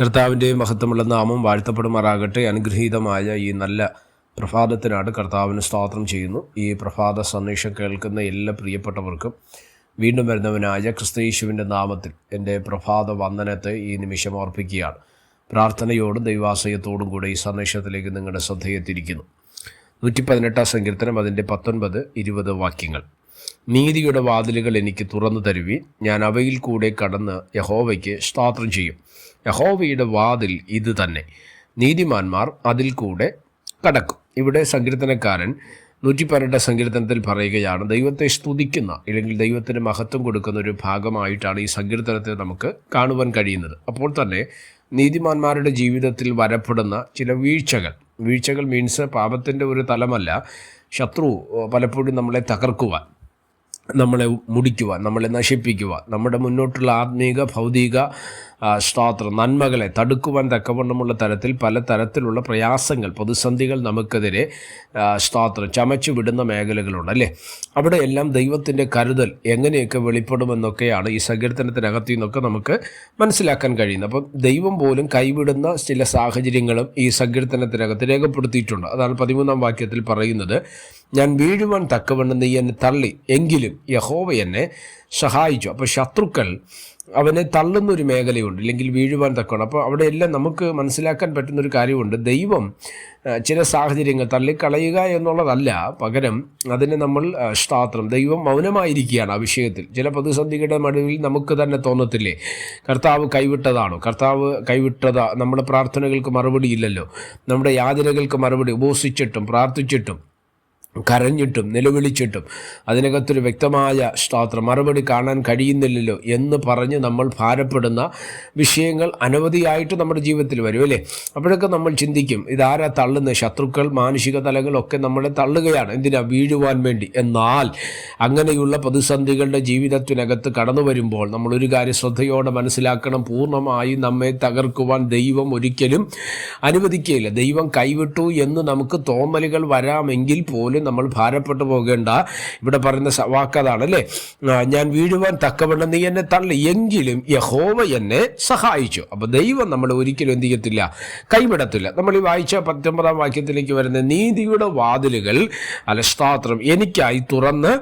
കർത്താവിന്റെ മഹത്വമുള്ള നാമം വാഴ്ത്തപ്പെടുമാറാകട്ടെ. അനുഗ്രഹീതമായ ഈ നല്ല പ്രഭാതത്തിനാണ് കർത്താവിന് സ്തോത്രം ചെയ്യുന്നു. ഈ പ്രഭാത സന്ദേശം കേൾക്കുന്ന എല്ലാ പ്രിയപ്പെട്ടവർക്കും വീണ്ടും വരുന്നവനായ ക്രിസ്തീശുവിന്റെ നാമത്തിൽ എന്റെ പ്രഭാത വന്ദനത്തെ ഈ നിമിഷം ഓർപ്പിക്കുകയാണ്. പ്രാർത്ഥനയോടും ദൈവാശയത്തോടും കൂടെ ഈ സന്ദേശത്തിലേക്ക് നിങ്ങളുടെ ശ്രദ്ധയെത്തിയിരിക്കുന്നു നൂറ്റി പതിനെട്ടാം സങ്കീർത്തനം അതിന്റെ പത്തൊൻപത് ഇരുപത് വാക്യങ്ങൾ. നീതിയുടെ വാതിലുകൾ എനിക്ക് തുറന്നു തരുവി ഞാൻ അവയിൽ കൂടെ കടന്ന് യഹോവയ്ക്ക് സ്തോത്രം ചെയ്യും. യഹോവയുടെ വാതിൽ ഇത് തന്നെ. നീതിമാന്മാർ അതിൽ കൂടെ കടക്കും. ഇവിടെ സങ്കീർത്തനക്കാരൻ നൂറ്റി പന്ത്രണ്ട് സങ്കീർത്തനത്തിൽ പറയുകയാണ് ദൈവത്തെ സ്തുതിക്കുന്ന അല്ലെങ്കിൽ ദൈവത്തിന് മഹത്വം കൊടുക്കുന്ന ഒരു ഭാഗമായിട്ടാണ് ഈ സങ്കീർത്തനത്തെ നമുക്ക് കാണുവാൻ കഴിയുന്നത്. അപ്പോൾ തന്നെ നീതിമാന്മാരുടെ ജീവിതത്തിൽ വരപ്പെടുന്ന ചില വീഴ്ചകൾ. വീഴ്ചകൾ മീൻസ് പാപത്തിന്റെ ഒരു തലമല്ല ശത്രു പലപ്പോഴും നമ്മളെ തകർക്കുവാൻ. നമ്മളെ മുടിക്കുക നമ്മളെ നശിപ്പിക്കുക നമ്മുടെ മുന്നോട്ടുള്ള ആത്മീക ഭൗതിക സ്ത്രോത്രം നന്മകളെ തടുക്കുവാൻ തക്കവണ്ണമുള്ള തരത്തിൽ പല തരത്തിലുള്ള പ്രയാസങ്ങൾ പ്രതിസന്ധികൾ നമുക്കെതിരെ സ്ത്രോത്രം ചമച്ചു വിടുന്ന മേഖലകളുണ്ട് അല്ലേ? അവിടെ എല്ലാം ദൈവത്തിന്റെ കരുതൽ എങ്ങനെയൊക്കെ വെളിപ്പെടുമെന്നൊക്കെയാണ് ഈ സങ്കീർത്തനത്തിനകത്തു നിന്നൊക്കെ നമുക്ക് മനസ്സിലാക്കാൻ കഴിയുന്നത്. അപ്പം ദൈവം പോലും കൈവിടുന്ന ചില സാഹചര്യങ്ങളും ഈ സങ്കീർത്തനത്തിനകത്ത് രേഖപ്പെടുത്തിയിട്ടുണ്ട്. അതാണ് പതിമൂന്നാം വാക്യത്തിൽ പറയുന്നത്. ഞാൻ വീഴുവാൻ തക്കവണ്ണം നീ എന്നെ തള്ളി. എങ്കിലും യഹോവ എന്നെ സഹായിച്ചു. അപ്പോൾ ശത്രുക്കൾ അവനെ തള്ളുന്ന ഒരു മേഖലയുണ്ട്. അല്ലെങ്കിൽ വീഴുവാൻ തക്കവണ്ണം. അപ്പോൾ അവിടെയെല്ലാം നമുക്ക് മനസ്സിലാക്കാൻ പറ്റുന്ന ഒരു കാര്യമുണ്ട്. ദൈവം ചില സാഹചര്യങ്ങൾ തള്ളിക്കളയുക എന്നുള്ളതല്ല. പകരം അതിനെ നമ്മൾ സ്ഥാത്രം ദൈവം മൗനമായിരിക്കുകയാണ് ആ വിഷയത്തിൽ. ചില പ്രതിസന്ധികളുടെ മടുവിൽ നമുക്ക് തന്നെ തോന്നത്തില്ലേ? കർത്താവ് കൈവിട്ടതാണോ? കർത്താവ് കൈവിട്ടതാ. നമ്മുടെ പ്രാർത്ഥനകൾക്ക് മറുപടിയില്ലല്ലോ നമ്മുടെ യാതനകൾക്ക് മറുപടി. ഉപസിച്ചിട്ടും പ്രാർത്ഥിച്ചിട്ടും. കരഞ്ഞിട്ടും നിലവിളിച്ചിട്ടും അതിനകത്തൊരു വ്യക്തമായ സ്തോത്രം. മറുപടി കാണാൻ കഴിയുന്നില്ലല്ലോ എന്ന് പറഞ്ഞ് നമ്മൾ ഭാരപ്പെടുന്ന വിഷയങ്ങൾ അനവധിയായിട്ട് നമ്മുടെ ജീവിതത്തിൽ വരും അല്ലേ? അപ്പോഴൊക്കെ നമ്മൾ ചിന്തിക്കും ഇതാരാ തള്ളുന്ന ശത്രുക്കൾ മാനുഷിക തലങ്ങളൊക്കെ നമ്മളെ തള്ളുകയാണ്. എന്തിനാ വീഴുവാൻ വേണ്ടി? എന്നാൽ അങ്ങനെയുള്ള പ്രതിസന്ധികളുടെ ജീവിതത്തിനകത്ത് കടന്നു വരുമ്പോൾ നമ്മൾ ഒരു കാര്യം ശ്രദ്ധയോടെ മനസ്സിലാക്കണം. പൂർണമായി നമ്മെ തകർക്കുവാൻ ദൈവം ഒരിക്കലും അനുവദിക്കുകയില്ല. ദൈവം കൈവിട്ടു എന്ന് നമുക്ക് തോന്നലുകൾ വരാമെങ്കിൽ പോലും നമ്മൾ ഭാരപ്പെട്ടു പോകേണ്ട. ഇവിടെ പറയുന്ന വാക്കതാണ് അല്ലേ? ഞാൻ വീഴുവാൻ തക്കവണ്ണം നീ എന്നെ തള്ളി. എങ്കിലും യഹോവ എന്നെ സഹായിച്ചു. അപ്പോൾ ദൈവം നമ്മൾ ഒരിക്കലും എന്ത് ചെയ്യത്തില്ല? കൈവിടത്തില്ല. നമ്മൾ ഈ വായിച്ച പത്തൊമ്പതാം വാക്യത്തിലേക്ക് വരുന്ന നീതിയുടെ വാതിലുകൾ അല്ല എനിക്കായി തുറന്ന്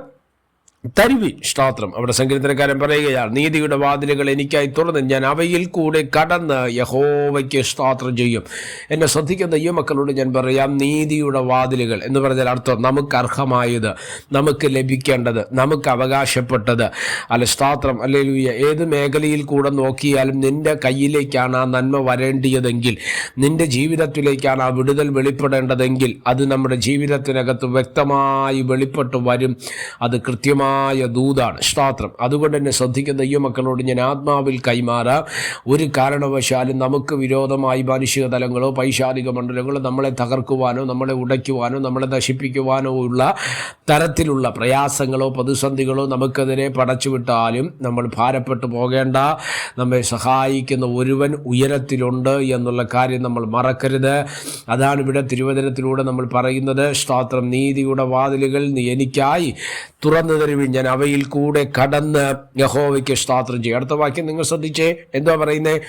തരുവി സ്ത്രോത്രം അവിടെ സങ്കീർത്തനക്കാരൻ പറയുകയാണ് നീതിയുടെ വാതിലുകൾ എനിക്കായി തുറന്ന് ഞാൻ അവയിൽ കൂടെ കടന്ന് യഹോവയ്ക്ക് സ്തോത്രം ചെയ്യും. എന്നെ ശ്രദ്ധിക്കുന്ന ഈ മക്കളോട് ഞാൻ പറയാം നീതിയുടെ വാതിലുകൾ എന്ന് പറഞ്ഞാൽ അർത്ഥം നമുക്ക് അർഹമായത് നമുക്ക് ലഭിക്കേണ്ടത് നമുക്ക് അവകാശപ്പെട്ടത്. അല്ല സ്തോത്രം അല്ലെങ്കിൽ ഏത് മേഖലയിൽ കൂടെ നോക്കിയാലും നിന്റെ കയ്യിലേക്കാണ് ആ നന്മ വരേണ്ടിയതെങ്കിൽ നിന്റെ ജീവിതത്തിലേക്കാണ് ആ വിടുതൽ വെളിപ്പെടേണ്ടതെങ്കിൽ അത് നമ്മുടെ ജീവിതത്തിനകത്ത് വ്യക്തമായി വെളിപ്പെട്ട് വരും. അത് കൃത്യമായ ദൂതാണ്. സ്തോത്രം. അതുകൊണ്ട് തന്നെ ശ്രദ്ധിക്കുന്ന ദൈവമക്കളോട് മക്കളോട് ഞാൻ ആത്മാവിൽ കൈമാറാം. ഒരു കാരണവശാലും നമുക്ക് വിരോധമായി മാനുഷിക തലങ്ങളോ പൈശാലിക മണ്ഡലങ്ങളോ നമ്മളെ തകർക്കുവാനോ നമ്മളെ ഉടയ്ക്കുവാനോ നമ്മളെ നശിപ്പിക്കുവാനോ ഉള്ള തരത്തിലുള്ള പ്രയാസങ്ങളോ പ്രതിസന്ധികളോ നമുക്കെതിരെ പടച്ചുവിട്ടാലും നമ്മൾ ഭാരപ്പെട്ടു പോകേണ്ട. നമ്മെ സഹായിക്കുന്ന ഒരുവൻ ഉയരത്തിലുണ്ട് എന്നുള്ള കാര്യം നമ്മൾ മറക്കരുത്. അതാണ് ഇവിടെ തിരുവചനത്തിലൂടെ നമ്മൾ പറയുന്നത്. സ്തോത്രം. നീതിയുടെ വാതിലുകൾ എനിക്കായി തുറന്നു തരുവിൻ ഞാൻ അവയിൽ കൂടെ കടന്ന് യഹോവയ്ക്ക് സ്തോത്രം ചെയ്യും. അടുത്ത വാക്യം നിങ്ങൾ ശ്രദ്ധിച്ചേ. എന്തുവാ പറയുന്നത്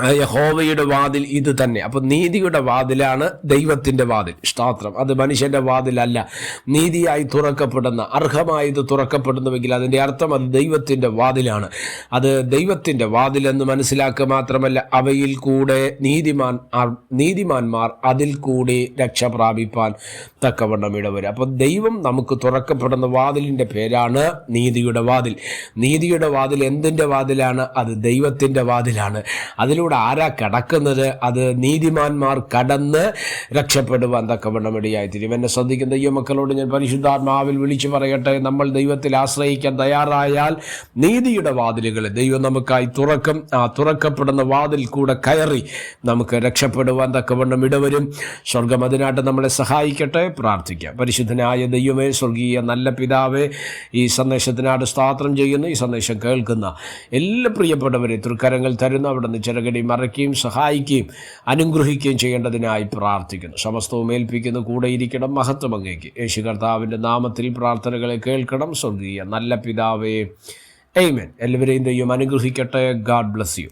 യഹോവയുടെ വാതിൽ ഇത് തന്നെ. അപ്പം നീതിയുടെ വാതിലാണ് ദൈവത്തിന്റെ വാതിൽ. സ്തോത്രം. അത് മനുഷ്യന്റെ വാതിലല്ല. നീതിയായി തുറക്കപ്പെടുന്ന അർഹമായത് തുറക്കപ്പെടുന്നുവെങ്കിൽ അതിന്റെ അർത്ഥം അത് ദൈവത്തിന്റെ വാതിലാണ്. അത് ദൈവത്തിന്റെ വാതിലെന്ന് മനസ്സിലാക്കുക മാത്രമല്ല അവയിൽ കൂടെ നീതിമാൻ നീതിമാന്മാർ അതിൽ കൂടി രക്ഷ പ്രാപിപ്പാൻ തക്കവണ്ണം ഇടവരും. അപ്പം ദൈവം നമുക്ക് തുറക്കപ്പെടുന്ന വാതിലിന്റെ പേരാണ് നീതിയുടെ വാതിൽ. നീതിയുടെ വാതിൽ എന്തിന്റെ വാതിലാണ്? അത് ദൈവത്തിന്റെ വാതിലാണ്. അതിലൂടെ ആരാ കടക്കുന്നത്? അത് നീതിമാന്മാർ കടന്ന് രക്ഷപ്പെടുവാൻ തക്കവണ്ണം ഇടയായിത്തീരും എന്നെ ശ്രദ്ധിക്കുന്ന ഈ മക്കളോട് ഞാൻ പരിശുദ്ധാത്മാവിൽ വിളിച്ചു പറയട്ടെ. നമ്മൾ ദൈവത്തിൽ ആശ്രയിക്കാൻ തയ്യാറായാൽ നീതിയുടെ വാതിലുകൾ ദൈവം നമുക്കായി തുറക്കും. ആ തുറക്കപ്പെടുന്ന വാതിൽ കൂടെ കയറി നമുക്ക് രക്ഷപ്പെടുവാൻ തക്കവണ്ണം ഇടവരും. സ്വർഗം അതിനായിട്ട് നമ്മളെ സഹായിക്കട്ടെ. പ്രാർത്ഥിക്കാം. പരിശുദ്ധനായ ദൈവമേ സ്വർഗീയ നല്ല പിതാവേ ഈ സന്ദേശത്തിനായിട്ട് സ്ഥാത്രം ചെയ്യുന്നു. ഈ സന്ദേശം കേൾക്കുന്ന എല്ലാ പ്രിയപ്പെട്ടവരെ തൃക്കരങ്ങൾ തരുന്ന അവിടെ നിന്ന് ചിറകടി മറയ്ക്കുകയും സഹായിക്കുകയും അനുഗ്രഹിക്കുകയും ചെയ്യേണ്ടതിനായി പ്രാർത്ഥിക്കുന്നു. സമസ്തവും ഏൽപ്പിക്കുന്നു കൂടെ ഇരിക്കണം മഹത്വം അങ്ങേക്ക്. യേശു കർത്താവിന്റെ നാമത്തിൽ പ്രാർത്ഥനകളെ കേൾക്കണം. സ്വർഗീയ നല്ല പിതാവേ. എയ്മൻ എല്ലാവരെയും ദൈവം അനുഗ്രഹിക്കട്ടെ. God bless you